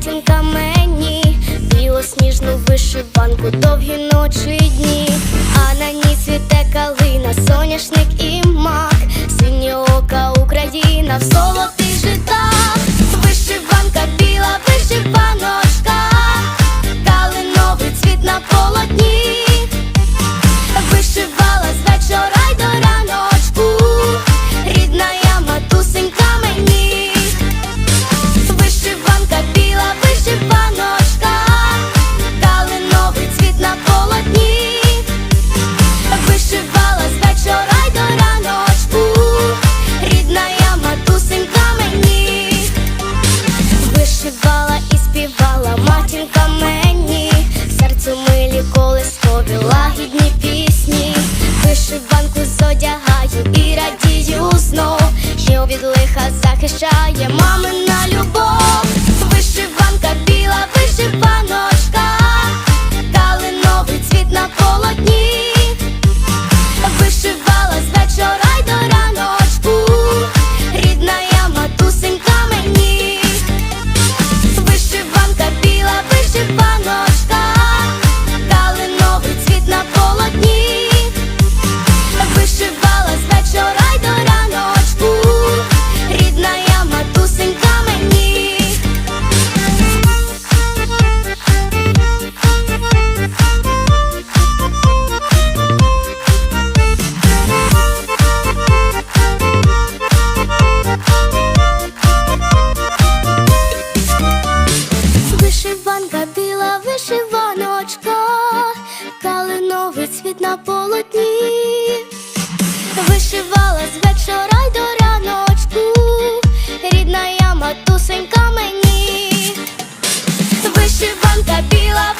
матінка мені, білосніжну вишиванку, довгі ночі й дні, а на ній цвіте калина, соняшник і мак, синє ока Україна. Вишивала і співала матінка мені, серцю милі колискові лагідні пісні, вишиванку зодягаю і радію знов, що від лиха захищає мамина Та біла вишиваночка, калиновий цвіт на полотні, вишивала з вечора й до раночку, рідна я матусенька мені, вишиванка біла.